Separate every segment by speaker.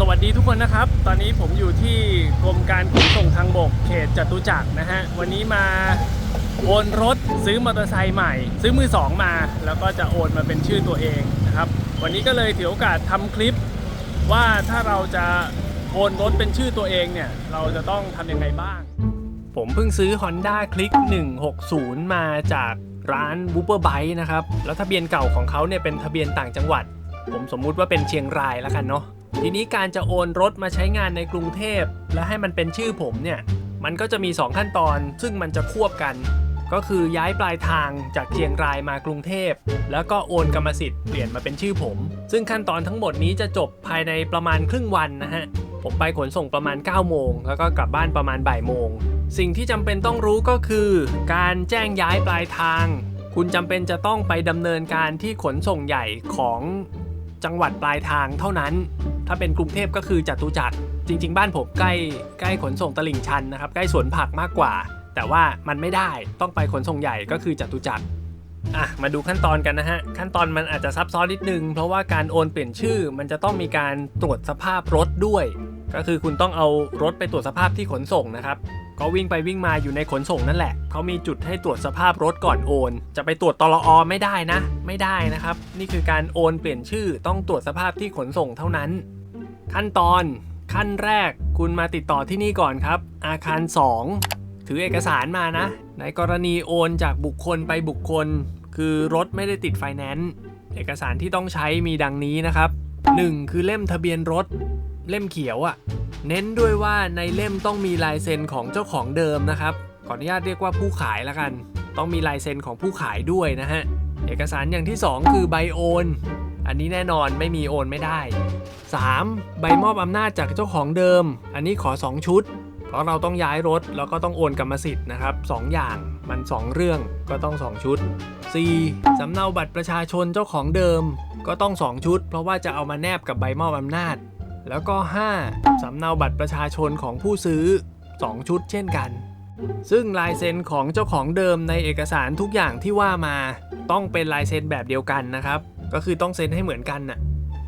Speaker 1: สวัสดีทุกคนนะครับ ตอนนี้ผมอยู่ที่กรมการขนส่งทางบกเขตจตุจักรนะฮะ วันนี้มาโอนรถซื้อมอเตอร์ไซค์ใหม่ ซื้อมือสองมา แล้วก็จะโอนมาเป็นชื่อตัวเองนะครับ วันนี้ก็เลยถือโอกาสทำคลิป ว่าถ้าเราจะโอนรถเป็นชื่อตัวเองเนี่ย เราจะต้องทำยังไงบ้าง ผมเพิ่งซื้อ Honda Click 160 มาจากร้าน w o o p e r b i k e นะครับ แล้วทะเบียนเก่าของเขาเนี่ยเป็นทะเบียนต่างจังหวัด ผมสมมุติว่าเป็นเชียงรายแล้วกันเนาะ ทีนี้การจะโอนรถมาใช้งานในกรุงเทพ และให้มันเป็นชื่อผมเนี่ย มันก็จะมี 2 ขั้นตอน ซึ่งมันจะควบกัน ก็คือย้ายปลายทางจากเชียงรายมากรุงเทพ แล้วก็โอนกรรมสิทธิ์เปลี่ยนมาเป็นชื่อผม ซึ่งขั้นตอนทั้งหมดนี้จะจบภายในประมาณครึ่งวันนะฮะ ผมไปขนส่งประมาณ 9 โมง แล้วก็กลับบ้านประมาณบ่ายโมง สิ่งที่จำเป็นต้องรู้ก็คือ การแจ้งย้ายปลายทางคุณจำเป็นจะต้องไปดำเนินการที่ขนส่งใหญ่ของ จังหวัดปลายทางเท่านั้น ถ้าเป็นกรุงเทพก็คือจตุจักร จริง ๆ บ้านผมใกล้ใกล้ขนส่งตลิ่งชันนะครับ ใกล้สวนผักมากกว่า แต่ว่ามันไม่ได้ต้องไปขนส่งใหญ่ก็คือจตุจักรอะมาดูขั้นตอนกันนะฮะ ขั้นตอนมันอาจจะซับซ้อนนิดนึง เพราะว่าการโอนเปลี่ยนชื่อ มันจะต้องมีการตรวจสภาพรถด้วย ก็คือคุณต้องเอารถไปตรวจสภาพที่ขนส่งนะครับ ก็วิ่งไปวิ่งมาอยู่ในขนส่งนั่นแหละ เขามีจุดให้ตรวจสภาพรถก่อนโอน จะไปตรวจตลอไม่ได้นะ ไม่ได้นะครับ นี่คือการโอนเปลี่ยนชื่อต้องตรวจสภาพที่ขนส่งเท่านั้น ขั้นตอน ขั้นแรกคุณมาติดต่อที่นี่ก่อนครับ อาคาร 2 ถือเอกสารมานะ ในกรณีโอนจากบุคคลไปบุคคล คือรถไม่ได้ติดไฟแนนซ์เอกสารที่ต้องใช้มีดังนี้นะครับ 1. คือเล่มทะเบียนรถ เล่มเขียวอะ่ะ เน้นด้วยว่าในเล่มต้องมีลายเซ็นของเจ้าของเดิมนะครับขออนุญาตเรียกว่าผู้ขายแล้วกัน ต้องมีลายเซ็นของผู้ขายด้วยนะฮะ เอกสารอย่างที่ 2 คือใบโอน อันนี้แน่นอนไม่มีโอนไม่ได้ 3. ใบมอบอำนาจจากเจ้าของเดิม อันนี้ขอ 2 ชุด เพราะเราต้องย้ายรถแล้วก็ต้องโอนกรรมสิทธิ์นะครับสองอย่างมัน 2 เรื่องก็ต้อง 2 ชุด 4. สำเนาบัตรประชาชนเจ้าของเดิมก็ต้อง 2 ชุด เพราะว่าจะเอามาแนบกับใบมอบอำนาจ แล้วก็ 5. สำเนาบัตรประชาชนของผู้ซื้อ 2 ชุดเช่นกัน ซึ่งลายเซ็นของเจ้าของเดิมในเอกสารทุกอย่างที่ว่ามา ต้องเป็นลายเซ็นแบบเดียวกันนะครับ ก็คือต้องเซ็นให้เหมือนกันน่ะ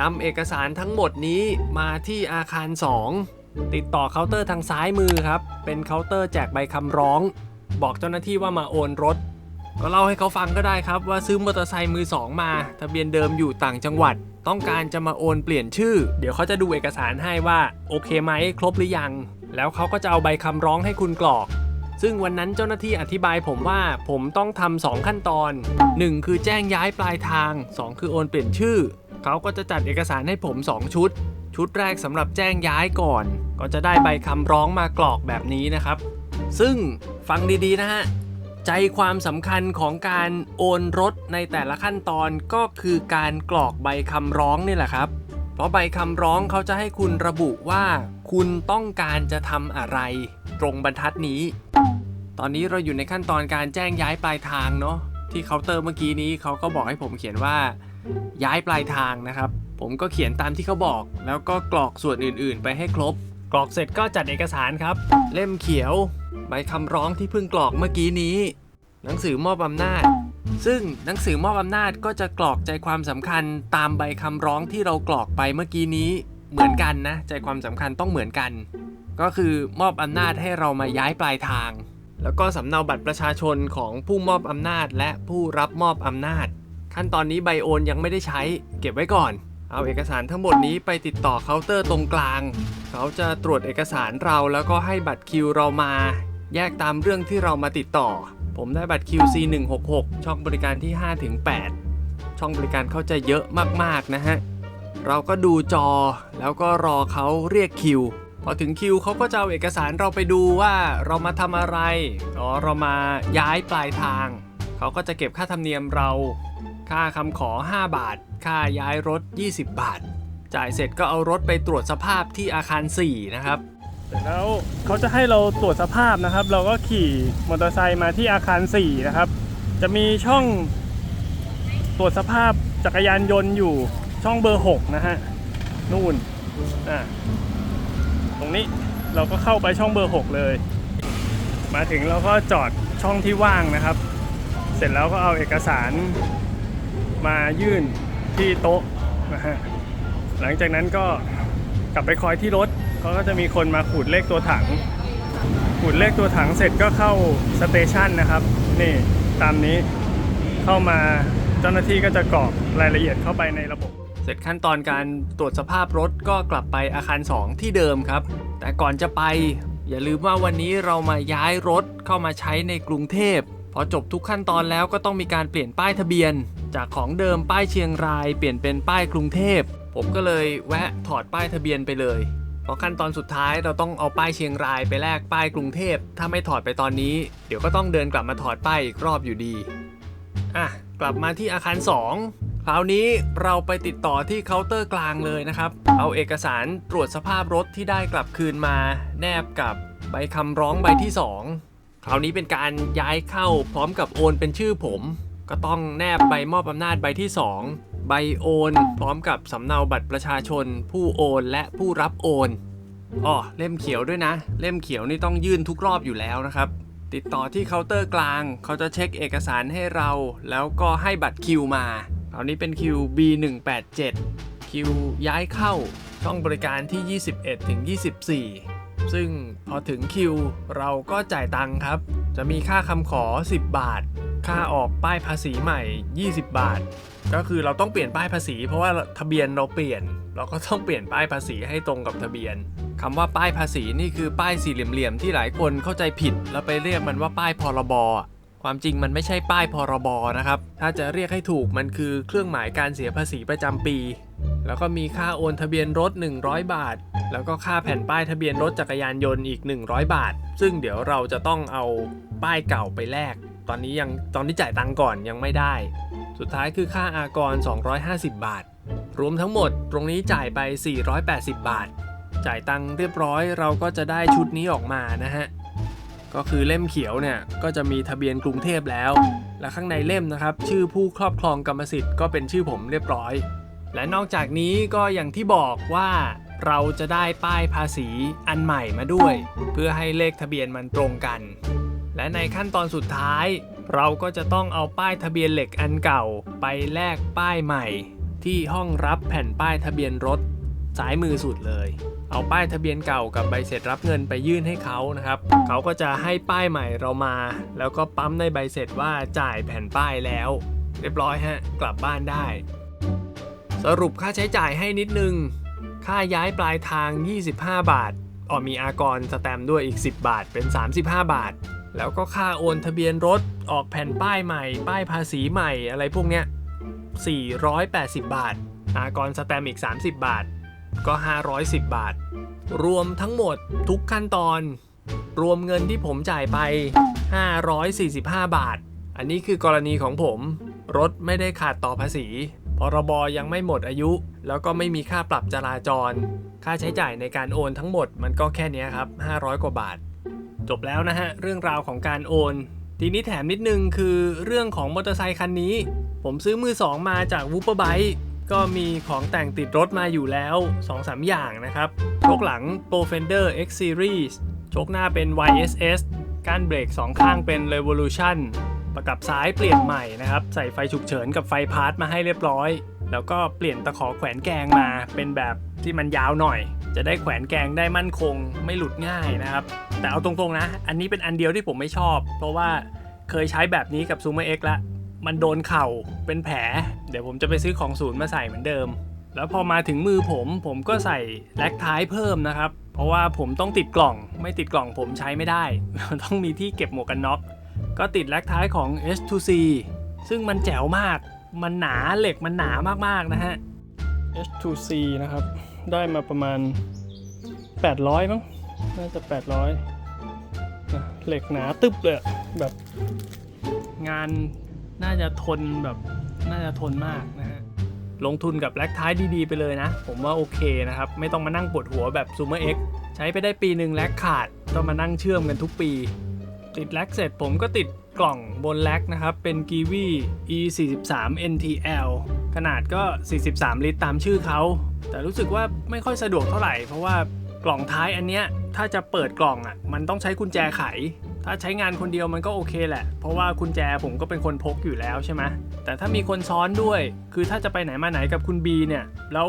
Speaker 1: นำเอกสารทั้งหมดนี้มาที่อาคาร 2 ติดต่อเคาน์เตอร์ทางซ้ายมือครับ เป็นเคาน์เตอร์แจกใบคำร้อง บอกเจ้าหน้าที่ว่ามาโอนรถ ก็เล่าให้เขาฟังก็ได้ครับว่าซื้อมอเตอร์ไซค์มือสองมา ทะเบียนเดิมอยู่ต่างจังหวัด ต้องการจะมาโอนเปลี่ยนชื่อ เดี๋ยวเขาจะดูเอกสารให้ว่าโอเคไหมครบหรือยัง แล้วเขาก็จะเอาใบคำร้องให้คุณกรอก ซึ่งวันนั้นเจ้าหน้าที่อธิบายผมว่าผมต้องทำสองขั้นตอน 1 คือแจ้งย้ายปลายทาง 2 คือโอนเปลี่ยนชื่อ เขาก็จะจัดเอกสารให้ผม 2 ชุด ชุดแรกสำหรับแจ้งย้ายก่อน ก็จะได้ใบคำร้องมากรอกแบบนี้นะครับ ซึ่งฟังดีๆนะฮะ ใจความสำคัญของการโอนรถในแต่ละขั้นตอนก็คือการกรอกใบคำร้องนี่แหละครับ เพราะใบคำร้องเขาจะให้คุณระบุว่า คุณต้องการจะทำอะไร ตรงบรรทัดนี้ ตอนนี้เราอยู่ในขั้นตอนการแจ้งย้ายปลายทางเนาะที่เคาน์เตอร์เมื่อกี้นี้เขาก็บอกให้ผมเขียนว่า ย้ายปลายทางนะครับ ผมก็เขียนตามที่เขาบอก แล้วก็กรอกส่วนอื่น ๆ ไปให้ครบ กรอกเสร็จก็จัดเอกสารครับ เล่มเขียว ใบคำร้องที่เพิ่งกรอกเมื่อกี้นี้ หนังสือมอบอำนาจ ซึ่งหนังสือมอบอำนาจก็จะกรอกใจความสำคัญตามใบคำร้องที่เรากรอกไปเมื่อกี้นี้ เหมือนกันนะ ใจความสำคัญต้องเหมือนกัน ก็คือมอบอำนาจให้เรามาย้ายปลายทาง แล้วก็สำเนาบัตรประชาชนของผู้มอบอำนาจ และผู้รับมอบอำนาจ ขั้นตอนนี้ใบโอนยังไม่ได้ใช้ เก็บไว้ก่อนเอาเอกสารทั้งหมดนี้ไปติดต่อเคาน์เตอร์ตรงกลาง เขาจะตรวจเอกสารเราแล้วก็ให้บัตรคิวเรามา แยกตามเรื่องที่เรามาติดต่อ ผมได้บัตร QC 166ช่องบริการที่ 5 ถึง 8 ช่องบริการเขาจะเยอะมากๆนะฮะ เราก็ดูจอแล้วก็รอเขาเรียกคิว พอถึงคิวเขาก็จะเอาเอกสารเราไปดูว่าเรามาทำอะไรอ๋อเรามาย้ายปลายทาง เขาก็จะเก็บค่าธรรมเนียมเรา ค่าคำขอ 5 บาท ค่าย้ายรถ 20 บาท จ่ายเสร็จก็เอารถไปตรวจสภาพที่อาคาร 4 นะครับ แล้วเขาจะให้เราตรวจสภาพนะครับ เราก็ขี่มอเตอร์ไซค์มาที่อาคาร 4 นะครับ จะมีช่องตรวจสภาพจักรยานยนต์อยู่ช่องเบอร์ 6 นะฮะนู่นอ่าตรงนี้เราก็เข้าไปช่องเบอร์ 6 เลย มาถึงเราก็จอดช่องที่ว่างนะครับ เสร็จแล้วก็เอาเอกสารมายื่นที่โต๊ะนะฮะหลังจากนั้นก็กลับไปคอยที่รถ เขาก็จะมีคนมาขูดเลขตัวถัง ขูดเลขตัวถังเสร็จก็เข้าสเตชันนะครับ นี่ตามนี้เข้ามาเจ้าหน้าที่ก็จะกรอกรายละเอียดเข้าไปในระบบ เสร็จขั้นตอนการตรวจสภาพรถก็กลับไปอาคาร 2 ที่เดิมครับ แต่ก่อนจะไป อย่าลืมว่าวันนี้เรามาย้ายรถเข้ามาใช้ในกรุงเทพพอจบทุกขั้นตอนแล้วก็ต้องมีการเปลี่ยนป้ายทะเบียน จากของเดิมป้ายเชียงราย เปลี่ยนเป็นป้ายกรุงเทพผมก็เลยแวะถอดป้ายทะเบียนไปเลย ราะขั้นตอนสุดท้ายเราต้องเอาป้ายเชียงรายไปแลกป้ายกรุงเทพ ถ้าไม่ถอดไปตอนนี้ เดี๋ยวก็ต้องเดินกลับมาถอดป้ายอีกรอบอยู่ดี อะ กลับมาที่อาคาร 2 คราวนี้เราไปติดต่อที่เคาน์เตอร์กลางเลยนะครับ เอาเอกสารตรวจสภาพรถที่ได้กลับคืนมา แนบกับใบคำร้องใบที่ 2 คราวนี้เป็นการย้ายเข้าพร้อมกับโอนเป็นชื่อผม ก็ต้องแนบใบมอบอำนาจใบที่ 2 ใบโอน พร้อมกับสำเนาบัตรประชาชน ผู้โอนและผู้รับโอนอ๋อเล่มเขียวด้วยนะ เล่มเขียวนี่ต้องยื่นทุกรอบอยู่แล้วนะครับ ติดต่อที่เคาน์เตอร์กลาง เขาจะเช็คเอกสารให้เรา แล้วก็ให้บัตรคิวมาคราวนี้เป็นคิว B187 คิวย้ายเข้าช่องบริการที่ 21ถึง24 ซึ่งพอถึงคิวเราก็จ่ายตังค์ครับ จะมีค่าคำขอ 10 บาท ค่าออกป้ายภาษีใหม่ 20 บาท ก็คือเราต้องเปลี่ยนป้ายภาษี เพราะว่าทะเบียนเราเปลี่ยน เราก็ต้องเปลี่ยนป้ายภาษีให้ตรงกับทะเบียนคำว่าป้ายภาษีนี่คือป้ายสี่เหลี่ยมๆที่หลายคนเข้าใจผิด แล้วไปเรียกมันว่าป้ายพรบความจริงมันไม่ใช่ป้ายพรบนะครับ ถ้าจะเรียกให้ถูกมันคือเครื่องหมายการเสียภาษีประจำปี แล้วก็มีค่าโอนทะเบียนรถ 100 บาท แล้วก็ค่าแผ่นป้ายทะเบียนรถจักรยานยนต์อีก 100 บาท ซึ่งเดี๋ยวเราจะต้องเอาป้ายเก่าไปแลก ตอนนี้ยังตอนที่จ่ายตังก่อนยังไม่ได้ สุดท้ายคือค่าอากร 250 บาท รวมทั้งหมดตรงนี้จ่ายไป 480 บาท จ่ายตังเรียบร้อยเราก็จะได้ชุดนี้ออกมานะฮะก็คือเล่มเขียวเนี่ยก็จะมีทะเบียนกรุงเทพแล้ว และข้างในเล่มนะครับ ชื่อผู้ครอบครองกรรมสิทธิ์ก็เป็นชื่อผมเรียบร้อย และนอกจากนี้ก็อย่างที่บอกว่าเราจะได้ป้ายภาษีอันใหม่มาด้วย เพื่อให้เลขทะเบียนมันตรงกัน และในขั้นตอนสุดท้าย เราก็จะต้องเอาป้ายทะเบียนเหล็กอันเก่า ไปแลกป้ายใหม่ ที่ห้องรับแผ่นป้ายทะเบียนรถซ้ายมือสุดเลย เอาป้ายทะเบียนเก่ากับใบเสร็จรับเงินไปยื่นให้เขานะครับ เขาก็จะให้ป้ายใหม่เรามา แล้วก็ปั๊มในใบเสร็จว่าจ่ายแผ่นป้ายแล้ว เรียบร้อยฮะกลับบ้านได้ สรุปค่าใช้จ่ายให้นิดนึง ค่าย้ายปลายทาง 25 บาทอ๋อมีอากรสแตมด้วยอีก 10 บาทเป็น 35 บาท แล้วก็ค่าโอนทะเบียนรถออกแผ่นป้ายใหม่ ป้ายภาษีใหม่อะไรพวกเนี้ย 480 บาท อากรสแตมอีก 30 บาท ก็ 510 บาท รวมทั้งหมดทุกขั้นตอน รวมเงินที่ผมจ่ายไป 545 บาท อันนี้คือกรณีของผม รถไม่ได้ขาดต่อภาษีพรบยังไม่หมดอายุ แล้วก็ไม่มีค่าปรับจราจร ค่าใช้จ่ายในการโอนทั้งหมดมันก็แค่นี้ครับ 500 กว่าบาท จบแล้วนะฮะ เรื่องราวของการโอน ทีนี้แถมนิดนึงคือเรื่องของมอเตอร์ไซคันนี้ ผมซื้อมือสองมาจากวูเปอร์ไบก็มีของแต่งติดรถมาอยู่แล้ว 2-3 อย่างนะครับโชคหลัง Pro Fender X Series โชคหน้าเป็น YSS ก้านเบรกสองข้างเป็น Revolution ประกับซ้ายเปลี่ยนใหม่นะครับ ใส่ไฟฉุกเฉินกับไฟพาร์ทมาให้เรียบร้อย แล้วก็เปลี่ยนตะขอแขวนแกงมาเป็นแบบที่มันยาวหน่อย จะได้แขวนแกงได้มั่นคงไม่หลุดง่ายนะครับ แต่เอาตรงๆนะ อันนี้เป็นอันเดียวที่ผมไม่ชอบ เพราะว่าเคยใช้แบบนี้กับ z o o m e r X ละมันโดนเข่าเป็นแผล เดี๋ยวผมจะไปซื้อของศูนย์มาใส่เหมือนเดิม แล้วพอมาถึงมือผมผมก็ใส่แล็กท้ายเพิ่มนะครับ เพราะว่าผมต้องติดกล่อง ไม่ติดกล่องผมใช้ไม่ได้ต้องมีที่เก็บหมวกกันน็อกก็ติดแล็กท้ายของ S2C ซึ่งมันแจ๋วมาก มันหนาเหล็กมันหนามากๆนะฮะ S2C นะครับ ได้มาประมาณ 800 มั้ง น่าจะ 800นะเหล็กหนาตึบเลยแบบงานน่าจะทนแบบน่าจะทนมากนะฮะ ลงทุนกับแล็กท้ายดีๆ ไปเลยนะ ผมว่าโอเคนะครับ ไม่ต้องมานั่งปวดหัวแบบ z o o m e r X ใช้ไปได้ปีหนึ่งแล็กขาดต้องมานั่งเชื่อมกันทุกปี ติดแล็กเสร็จผมก็ติดกล่องบนแล็กนะครับ เป็น g i v i e 4 3 NTL ขนาดก็ 43 ลิตรตามชื่อเขา แต่รู้สึกว่าไม่ค่อยสะดวกเท่าไหร่ เพราะว่ากล่องท้ายอันเนี้ยถ้าจะเปิดกล่องอะ มันต้องใช้กุญแจไข ถ้าใช้งานคนเดียวมันก็โอเคแหละ เพราะว่ากุญแจผมก็เป็นคนพกอยู่แล้วใช่ไหมแต่ถ้ามีคนซ้อนด้วย คือถ้าจะไปไหนมาไหนกับคุณบีเนี่ย แล้ว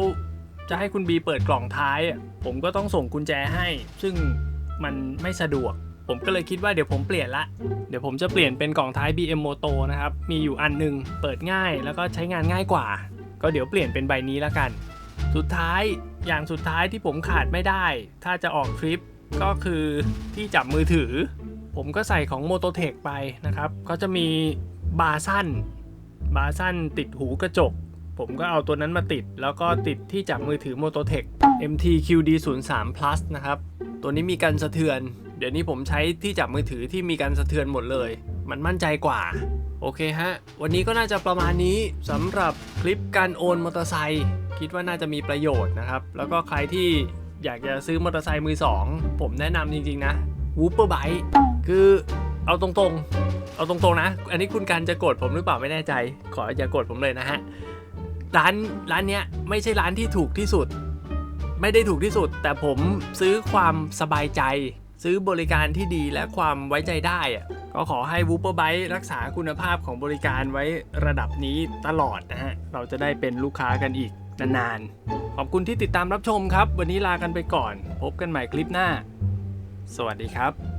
Speaker 1: จะให้คุณบีเปิดกล่องท้ายอะผมก็ต้องส่งกุญแจให้ ซึ่งมันไม่สะดวก ผมก็เลยคิดว่าเดี๋ยวผมเปลี่ยนละ เดี๋ยวผมจะเปลี่ยนเป็นกล่องท้าย BM Moto นะครับ มีอยู่อันหนึง เปิดง่ายแล้วก็ใช้งานง่ายกว่า ก็เดี๋ยวเปลี่ยนเป็นใบนี้แล้วกัน สุดท้ายอย่างสุดท้ายที่ผมขาดไม่ได้ ถ้าจะออกทริปก็คือที่จับมือถือ ผมก็ใส่ของ m o t o t e c h ไปนะครับ ก็จะมีบาสั้น บาสั้นติดหูกระจก ผมก็เอาตัวนั้นมาติด แล้วก็ติดที่จับมือถือ m o t o t e c h MTQD 0 3 Plus นะครับ ตัวนี้มีการสะเทือน เดี๋ยวนี้ผมใช้ที่จับมือถือที่มีการสะเทือนหมดเลย มันมั่นใจกว่า โอเคฮะ วันนี้ก็น่าจะประมาณนี้สำหรับคลิปการโอนมอเตอร์ไซค์คิดว่าน่าจะมีประโยชน์นะครับ แล้วก็ใครที่อยากจะซื้อมอเตอร์ไซค์มือสองผมแนะนำจริงๆนะ w ูเปอร์ไบคือเอาตรงๆ เอาตรงๆนะ อันนี้คุณการจะโกรธผมหรือเปล่าไม่แน่ใจ ขออย่าโกรธผมเลยนะฮะ ร้านร้านเนี้ยไม่ใช่ร้านที่ถูกที่สุด ไม่ได้ถูกที่สุด แต่ผมซื้อความสบายใจ ซื้อบริการที่ดีและความไว้ใจได้อะก็ขอให้ w ูเปอร์ไบรักษาคุณภาพของบริการไว้ระดับนี้ตลอดนะฮะ เราจะได้เป็นลูกค้ากันอีกนานๆ ขอบคุณที่ติดตามรับชมครับ วันนี้ลากันไปก่อน พบกันใหม่คลิปหน้า สวัสดีครับ